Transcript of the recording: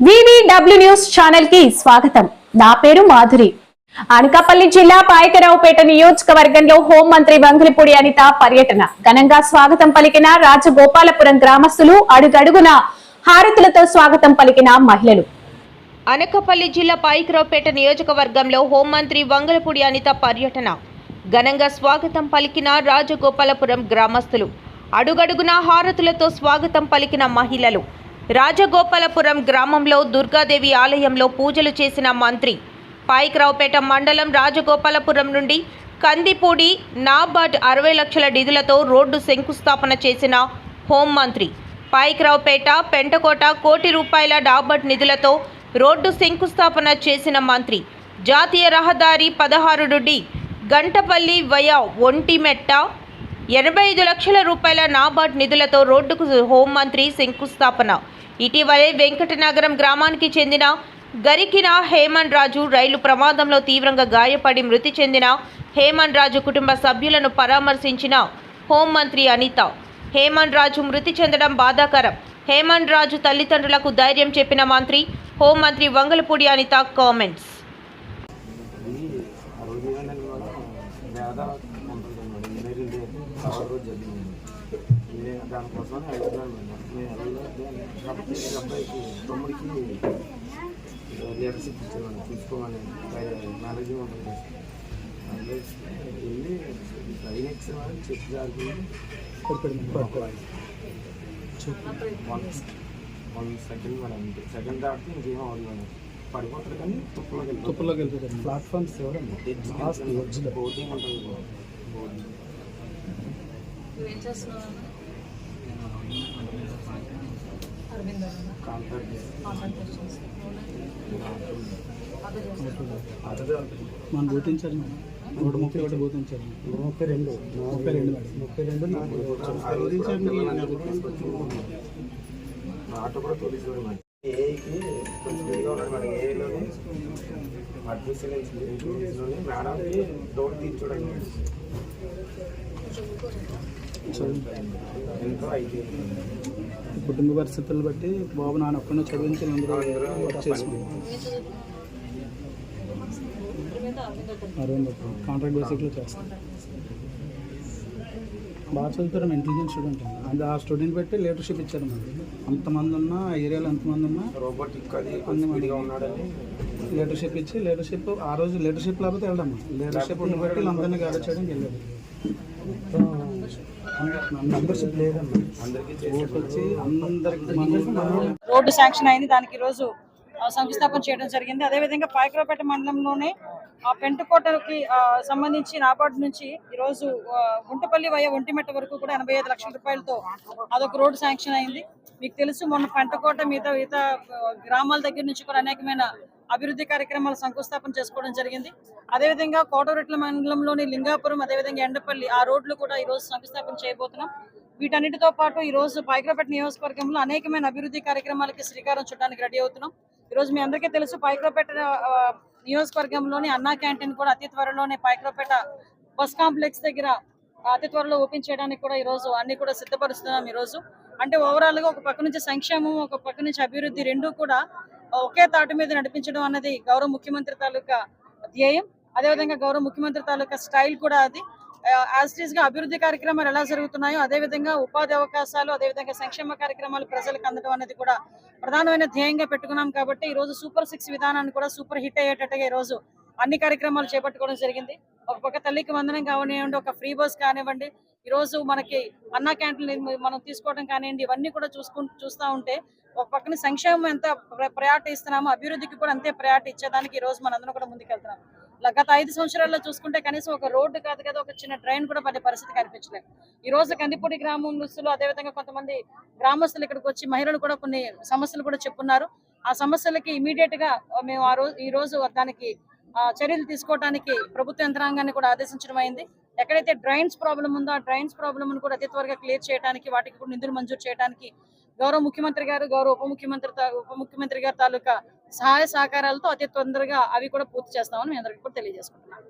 VVW news ఛానల్కి స్వాగతం. నా పేరు మాధురి. అనకాపల్లి జిల్లా పాయకరావుపేట నియోజకవర్గంలో హోంమంత్రి వంగలిపూడి అనిత పర్యటన. ఘనంగా స్వాగతం పలికిన రాజగోపాలపురం గ్రామస్తులు అడుగడుగున హారతులతో స్వాగతం పలికిన మహిళలు. అనకాపల్లి జిల్లా పాయకరావుపేట నియోజకవర్గంలో హోంమంత్రి వంగలపూడి అనిత పర్యటన. ఘనంగా స్వాగతం పలికిన రాజగోపాలపురం గ్రామస్తులు. అడుగడుగున హారతులతో స్వాగతం పలికిన మహిళలు. రాజగోపాలపురం గ్రామంలో దుర్గాదేవి ఆలయంలో పూజలు చేసిన మంత్రి పాయికరావుపేట మండలం రాజగోపాలపురం నుండి కందిపూడి నాబార్డ్ అరవై లక్షల నిధులతో రోడ్డు శంకుస్థాపన చేసిన హోంమంత్రి పాయికరావుపేట పెంటకోట కోటి రూపాయల డాబట్ నిధులతో రోడ్డు శంకుస్థాపన చేసిన మంత్రి జాతీయ రహదారి పదహారు నుండి గంటపల్లి వయా ఒంటిమెట్ట ఎనభై ఐదు లక్షల రూపాయల నాబార్డ్ నిధులతో రోడ్డుకు హోంమంత్రి శంకుస్థాపన. ఇటీవలే వెంకటనగరం గ్రామానికి చెందిన గరికిన హేమన్ రాజు రైలు ప్రమాదంలో తీవ్రంగా గాయపడి మృతి చెందిన హేమన్ రాజు కుటుంబ సభ్యులను పరామర్శించిన హోంమంత్రి అనిత. హేమన్ రాజు మృతి చెందడం బాధాకరం. హేమన్ రాజు తల్లిదండ్రులకు ధైర్యం చెప్పిన మంత్రి హోంమంత్రి వంగలపూడి అనిత కామెంట్స్. ఆ రోజు ఏమైందండి మేడం వేద ఉంటుంది మేడం ఇంజనీరింగ్ డే ఆ రోజు జరిగింది నేను దానికోసం మేడం నేను అడుగుతున్నాను కాబట్టి అబ్బాయికి తమ్ముడికి లీడర్షిప్ ఇచ్చాను చూసుకోమని ఉంటుంది అందులో వెళ్ళి ట్రైన్ ఎక్సామని చెప్పి దానికి one one second madam second దాటితే ఇంకేం అవ్వదు మేడం. పడిపోతారు కానీ తుప్పలోకి వెళ్ళిపోతారు తుప్పల్లోకి వెళ్తుంది ప్లాట్ఫామ్స్ ఎవరమ్మా లాస్ట్ ఎడ్జ్లో ఉంటుంది బోటింగ్ మనం బోధించాలి మేడం. నూట ముప్పై ఒకటి బోధించాలి ముప్పై రెండు ముప్పై రెండు మేడం ముప్పై రెండు ఆటో కూడా తోలిసేవాడు మేడం. కొంచెం ఉన్నాడు మేడంకి డోర్ తీర్చోడానికి కుటుంబ పరిస్థితులు బట్టి బాబు నాన్న ఒక్కనే చదివించి కాంట్రాక్ట్ బేసిక్లో చేస్తాం బాగా చదువుతారు ఇంటెలిజెంట్ స్టూడెంట్ అండ్ ఆ స్టూడెంట్ బట్టి లీడర్షిప్ ఇచ్చారు మనకి అంతమంది ఉన్నా ఆ ఏరియాలో ఎంతమంది ఉన్నా రోబోటిక్ అది ఉన్నాడని. లీడర్షిప్ ఇచ్చి లీడర్షిప్ ఆ రోజు లీడర్షిప్ లేకపోతే వెళ్దాం లీడర్షిప్ ఉన్న బట్టి వీళ్ళందరినీ గైడ్ చేయడానికి వెళ్ళాడు. రోడ్డు శాంక్షన్ అయింది. దానికి ఈ రోజు శంకుస్థాపన చేయడం జరిగింది. అదేవిధంగా పాయకరావుపేట మండలంలోనే ఆ పెంటుకోటకి కోటకి సంబంధించి నాబార్డు నుంచి ఈరోజు గుంటపల్లి వయ ఒంటిమెట్ట వరకు కూడా ఎనభై ఐదు లక్షల రూపాయలతో అదొక రోడ్డు శాంక్షన్ అయింది. మీకు తెలుసు మొన్న పెంటకోట మిగతా మిగతా గ్రామాల దగ్గర నుంచి కూడా అనేకమైన అభివృద్ధి కార్యక్రమాలు శంకుస్థాపన చేసుకోవడం జరిగింది. అదేవిధంగా కోటరెట్ల మండలంలోని లింగాపురం అదేవిధంగా ఎండపల్లి ఆ రోడ్లు కూడా ఈ రోజు శంకుస్థాపన చేయబోతున్నాం. వీటన్నిటితో పాటు ఈ రోజు నియోజకవర్గంలో అనేకమైన అభివృద్ధి కార్యక్రమాలకి శ్రీకారం చుట్టడానికి రెడీ అవుతున్నాం. ఈ రోజు మీ అందరికీ తెలుసు పాయకరాపేట నియోజకవర్గంలోని అన్నా క్యాంటీన్ కూడా అతి త్వరలోనే పాయకరాపేట బస్ కాంప్లెక్స్ దగ్గర అతి త్వరలో ఓపెన్ చేయడానికి కూడా ఈ రోజు అన్ని కూడా సిద్ధపరుస్తున్నాం ఈ రోజు. అంటే ఓవరాల్గా ఒక పక్క నుంచి సంక్షేమం ఒక పక్క నుంచి అభివృద్ధి రెండు కూడా ఒకే తాటి మీద నడిపించడం అన్నది గౌరవ ముఖ్యమంత్రి తాలూకా ధ్యేయం. అదేవిధంగా గౌరవ ముఖ్యమంత్రి తాలూకా స్టైల్ కూడా అది. యాజ్గా అభివృద్ధి కార్యక్రమాలు ఎలా జరుగుతున్నాయో అదే విధంగా ఉపాధి అవకాశాలు అదే విధంగా సంక్షేమ కార్యక్రమాలు ప్రజలకు అందడం అనేది కూడా ప్రధానమైన ధ్యేయంగా పెట్టుకున్నాం కాబట్టి ఈ రోజు సూపర్ సిక్స్ విధానాన్ని కూడా సూపర్ హిట్ అయ్యేటట్టుగా ఈ రోజు అన్ని కార్యక్రమాలు చేపట్టుకోవడం జరిగింది. ఒక పక్క తల్లికి వందనం కానివ్వండి ఒక ఫ్రీ బస్ కానివ్వండి ఈ రోజు మనకి అన్నా క్యాంటీన్ మనం తీసుకోవడం కానివ్వండి ఇవన్నీ కూడా చూసుకుంటూ చూస్తూ ఉంటే ఒక పక్కన సంక్షేమం ఎంత ప్రయారిటీ ఇస్తున్నామో అభివృద్ధికి కూడా అంతే ప్రయారిటీ ఇచ్చేదానికి ఈ రోజు మనందరం కూడా ముందుకెళ్తున్నాం. గత ఐదు సంవత్సరాల్లో చూసుకుంటే కనీసం ఒక రోడ్డు కాదు కదా ఒక చిన్న ట్రైన్ కూడా పడే పరిస్థితి కనిపించలేదు. ఈ రోజు కందిపూడి గ్రామస్తులు అదేవిధంగా కొంతమంది గ్రామస్తులు ఇక్కడికి వచ్చి మహిళలు కూడా కొన్ని సమస్యలు కూడా చెప్పున్నారు. ఆ సమస్యలకి ఇమీడియట్గా మేము ఆ రోజు ఈ రోజు దానికి చర్యలు తీసుకోవడానికి ప్రభుత్వ యంత్రాంగాన్ని కూడా ఆదేశించడం అయింది. ఎక్కడైతే డ్రైన్స్ ప్రాబ్లం ఉందో ఆ డ్రైన్స్ ప్రాబ్లమ్ను కూడా అతి త్వరగా క్లియర్ చేయడానికి వాటికి కూడా నిధులు మంజూరు చేయడానికి గౌరవ ముఖ్యమంత్రి గారు గౌరవ ఉప ముఖ్యమంత్రి తా- ఉప ముఖ్యమంత్రి గారి తాలూకా సహాయ సహకారాలతో అతి తొందరగా అవి కూడా పూర్తి చేస్తామని మీ అందరికీ కూడా తెలియజేసుకుంటున్నాను.